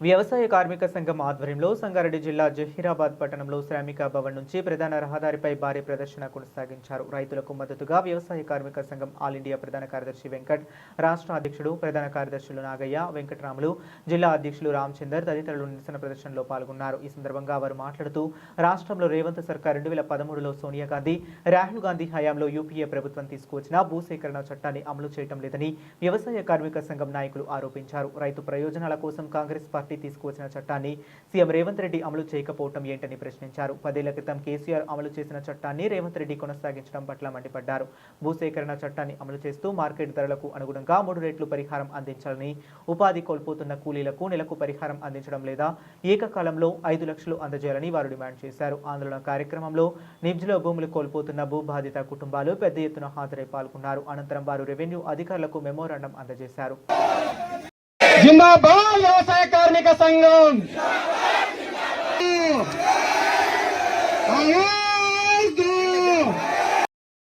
వ్యవసాయ కార్మిక సంఘం ఆధ్వర్యంలో సంగారెడ్డి జిల్లా జహీరాబాద్ పట్టణంలో శ్రామిక భవన్ నుంచి ప్రధాన రహదారిపై భారీ ప్రదర్శన కొనసాగించారు. రైతులకు మద్దతుగా వ్యవసాయ కార్మిక సంఘం ఆల్ ఇండియా ప్రధాన కార్యదర్శి వెంకట్ రాష్ట్ర అధ్యక్షుడు ప్రధాన కార్యదర్శులు నాగయ్య వెంకటరాములు జిల్లా అధ్యక్షులు రామచందర్ తదితరులు నిరసన ప్రదర్శనలో పాల్గొన్నారు. ఈ సందర్భంగా వారు మాట్లాడుతూ రాష్ట్రంలో రేవంత్ సర్కార్ రెండు వేల పదమూడులో సోనియా గాంధీ రాహుల్ గాంధీ హయాంలో యూపీఏ ప్రభుత్వం తీసుకువచ్చిన భూసేకరణ చట్టాన్ని అమలు చేయటం లేదని వ్యవసాయ కార్మిక సంఘం నాయకులు ఆరోపించారు. రైతు ప్రయోజనాల కోసం కాంగ్రెస్ పార్టీ తీసుకువచ్చిన చట్టాన్ని సీఎం రేవంత్ రెడ్డి అమలు చేయకపోవటం ఏంటని ప్రశ్నించారు. పదేళ్ళ క్రితం కేసీఆర్ అమలు చేసిన చట్టాన్ని రేవంత్ రెడ్డి కొనసాగించడం పట్ల మండిపడ్డారు. భూసేకరణ చట్టాన్ని అమలు చేస్తూ మార్కెట్ ధరలకు అనుగుణంగా మూడు రెట్లు పరిహారం అందించాలని ఉపాధి కోల్పోతున్న కూలీలకు నెలకు పరిహారం అందించడం లేదా ఏకకాలంలో ఐదు లక్షలు అందజేయాలని వారు డిమాండ్ చేశారు. ఆందోళన కార్యక్రమంలో నిబ్జ్లో భూములు కోల్పోతున్న భూబాధిత కుటుంబాలు పెద్ద ఎత్తున హాజరై పాల్గొన్నారు. అనంతరం వారు రెవెన్యూ అధికారులకు మెమోరాండం అందజేశారు. జిందాబాద్ వ్యవసాయ కార్మిక సంఘం.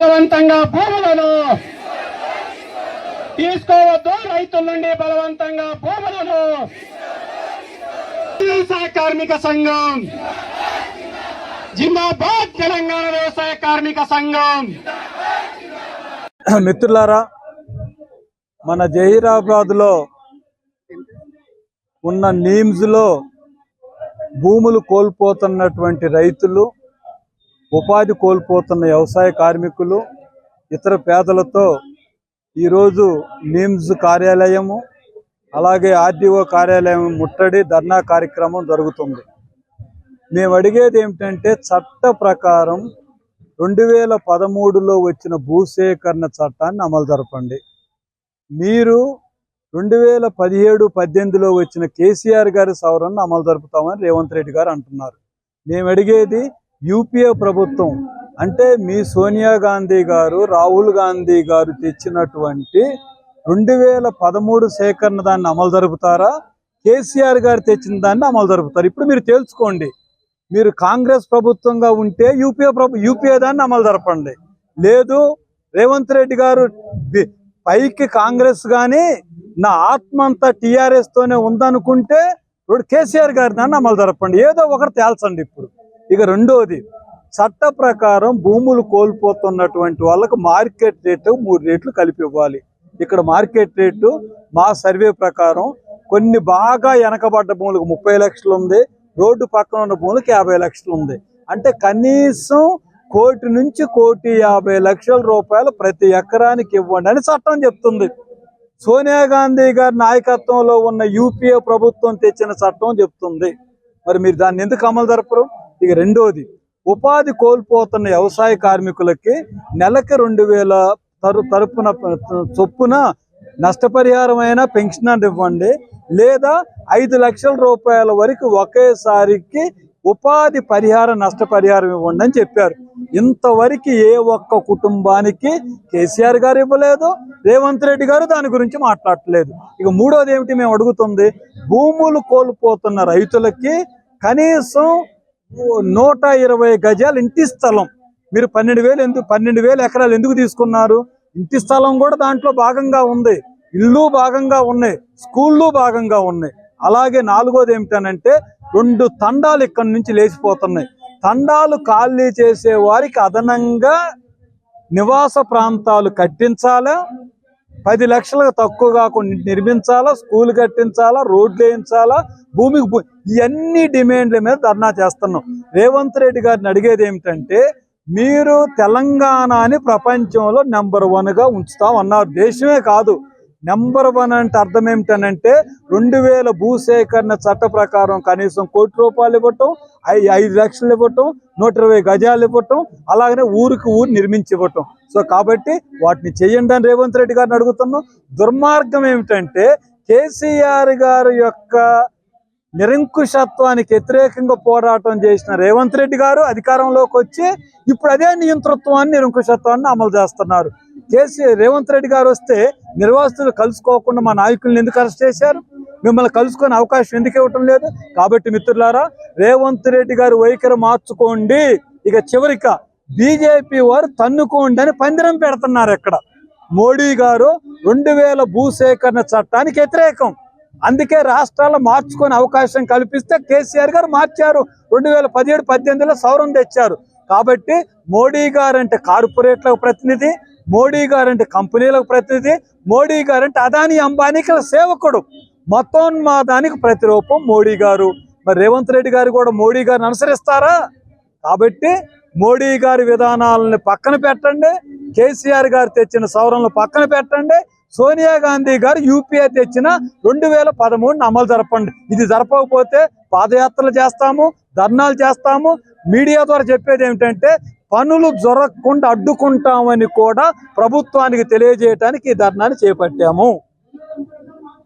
బలవంతంగా భూములను తీసుకోవద్దు. రైతుల నుండి బలవంతంగా భూములను వ్యవసాయ కార్మిక సంఘం. జిందాబాద్ తెలంగాణ వ్యవసాయ కార్మిక సంఘం. మిత్రులారా మన జహీరాబాద్లో ఉన్న నీమ్స్లో భూములు కోల్పోతున్నటువంటి రైతులు ఉపాధి కోల్పోతున్న వ్యవసాయ కార్మికులు ఇతర పేదలతో ఈరోజు నీమ్స్ కార్యాలయము అలాగే ఆర్డీఓ కార్యాలయం ముట్టడి ధర్నా కార్యక్రమం జరుగుతుంది. మేము అడిగేది ఏమిటంటే చట్ట ప్రకారం రెండు వేల పదమూడులో వచ్చిన భూసేకరణ చట్టాన్ని అమలు జరపండి. మీరు రెండు వేల పదిహేడు పద్దెనిమిదిలో వచ్చిన కేసీఆర్ గారి సవరణను అమలు జరుపుతామని రేవంత్ రెడ్డి గారు అంటున్నారు. మేము అడిగేది యూపీఏ ప్రభుత్వం అంటే మీ సోనియా గాంధీ గారు రాహుల్ గాంధీ గారు తెచ్చినటువంటి రెండు వేల పదమూడు సేకరణ దాన్ని అమలు జరుపుతారా? కేసీఆర్ గారు తెచ్చిన దాన్ని అమలు జరుపుతారు. ఇప్పుడు మీరు తేల్చుకోండి. మీరు కాంగ్రెస్ ప్రభుత్వంగా ఉంటే యూపీఏ ప్రభు యూపీఏ దాన్ని అమలు జరపండి. లేదు రేవంత్ రెడ్డి గారు పైకి కాంగ్రెస్ కానీ నా ఆత్మ అంతా టీఆర్ఎస్ తోనే ఉందనుకుంటే ఇప్పుడు కేసీఆర్ గారి దాన్ని అమలు జరపండి. ఏదో ఒకటి తేల్చండి ఇప్పుడు. ఇక రెండోది చట్ట ప్రకారం భూములు కోల్పోతున్నటువంటి వాళ్ళకు మార్కెట్ రేటు మూడు రేట్లు కలిపి ఇవ్వాలి. ఇక్కడ మార్కెట్ రేటు మా సర్వే ప్రకారం కొన్ని బాగా వెనకబడ్డ భూములకు ముప్పై లక్షలు ఉంది. రోడ్డు పక్కన ఉన్న భూములకు యాభై లక్షలు ఉంది. అంటే కనీసం కోటి నుంచి కోటి యాభై లక్షల రూపాయలు ప్రతి ఎకరానికి ఇవ్వండి అని చట్టం చెప్తుంది. సోనియా గాంధీ గారి నాయకత్వంలో ఉన్న యూపీఏ ప్రభుత్వం తెచ్చిన చట్టం చెప్తుంది. మరి మీరు దాన్ని ఎందుకు అమలు జరపరు? ఇక రెండోది ఉపాధి కోల్పోతున్న వ్యవసాయ కార్మికులకి నెలకి రెండు వేల తరు తరపున చొప్పున నష్టపరిహారమైన పెన్షన్ ఇవ్వండి లేదా ఐదు లక్షల రూపాయల వరకు ఒకేసారికి ఉపాధి పరిహార నష్టపరిహారం ఇవ్వండి అని చెప్పారు. ఇంతవరకు ఏ ఒక్క కుటుంబానికి కేసీఆర్ గారు ఇవ్వలేదు రేవంత్ రెడ్డి గారు దాని గురించి మాట్లాడట్లేదు ఇక మూడోది ఏమిటి మేము అడుగుతుంది భూములు కోల్పోతున్న రైతులకి కనీసం నూట ఇరవై గజాలు ఇంటి స్థలం. మీరు పన్నెండు వేలు ఎందుకు పన్నెండు వేలు ఎకరాలు ఎందుకు తీసుకున్నారు? ఇంటి స్థలం కూడా దాంట్లో భాగంగా ఉంది. ఇల్లు భాగంగా ఉన్నాయి. స్కూళ్ళు భాగంగా ఉన్నాయి. అలాగే నాలుగోది ఏమిటనంటే రెండు తండాలు ఇక్కడి నుంచి లేచిపోతున్నాయి. తండాలు ఖాళీ చేసే వారికి అదనంగా నివాస ప్రాంతాలు కట్టించాలా? పది లక్షలకు తక్కువ కాకుండా నిర్మించాలా? స్కూల్ కట్టించాలా? రోడ్లు వేయించాలా? భూమికి ఇవన్నీ డిమాండ్ల మీద ధర్నా చేస్తున్నాం. రేవంత్ రెడ్డి గారిని అడిగేది ఏమిటంటే మీరు తెలంగాణని ప్రపంచంలో నెంబర్ వన్గా ఉంచుతాం అన్నారు. దేశమే కాదు. నెంబర్ వన్ అంటే అర్థం ఏమిటనంటే రెండు వేల భూసేకరణ చట్ట ప్రకారం కనీసం కోటి రూపాయలు ఇవ్వటం ఐ- ఐదు లక్షలు ఇవ్వటం నూట ఇరవై గజాలు ఇవ్వటం అలాగనే ఊరికి ఊరు నిర్మించి ఇవ్వటం. సో కాబట్టి వాటిని చేయండి అని రేవంత్ రెడ్డి గారిని అడుగుతున్నాం. దుర్మార్గం ఏమిటంటే కేసీఆర్ గారి యొక్క నిరంకుశత్వానికి వ్యతిరేకంగా పోరాటం చేసిన రేవంత్ రెడ్డి గారు అధికారంలోకి వచ్చి ఇప్పుడు అదే నియంతృత్వాన్ని నిరంకుశత్వాన్ని అమలు చేస్తున్నారు. కేసీ రేవంత్ రెడ్డి గారు వస్తే నిర్వాసితులు కలుసుకోకుండా మా నాయకుల్ని ఎందుకు అరెస్ట్ చేశారు? మిమ్మల్ని కలుసుకునే అవకాశం ఎందుకు ఇవ్వటం లేదు? కాబట్టి మిత్రులారా రేవంత్ రెడ్డి గారు వైఖరి మార్చుకోండి. ఇక చివరిక బీజేపీ వారు తన్నుకోండి అని పందిరం పెడుతున్నారు ఇక్కడ. మోడీ గారు రెండు వేల భూసేకరణ చట్టానికి వ్యతిరేకం. అందుకే రాష్ట్రాలు మార్చుకునే అవకాశం కల్పిస్తే కేసీఆర్ గారు మార్చారు. రెండు వేల పదిహేడు పద్దెనిమిదిలో సౌరం తెచ్చారు. కాబట్టి మోడీ గారు అంటే కార్పొరేట్ల ప్రతినిధి మోడీ గారు అంటే కంపెనీలకు ప్రతినిధి మోడీ గారంటే అదాని అంబానీకి సేవకుడు. మతోన్మాదానికి ప్రతిరూపం మోడీ గారు. మరి రేవంత్ రెడ్డి గారు కూడా మోడీ గారిని అనుసరిస్తారా? కాబట్టి మోడీ గారి విధానాలను పక్కన పెట్టండి. కేసీఆర్ గారు తెచ్చిన సవరణలు పక్కన పెట్టండి. సోనియా గాంధీ గారు యూపీఏ తెచ్చిన రెండు వేల పదమూడుని అమలు జరపండి. ఇది జరపకపోతే పాదయాత్రలు చేస్తాము ధర్నాలు చేస్తాము. మీడియా ద్వారా చెప్పేది ఏమిటంటే పనులు జరగకుండా అడ్డుకుంటామని కూడా ప్రభుత్వానికి తెలియజేయటానికి ఈ ధర్నాన్ని చేపట్టాము.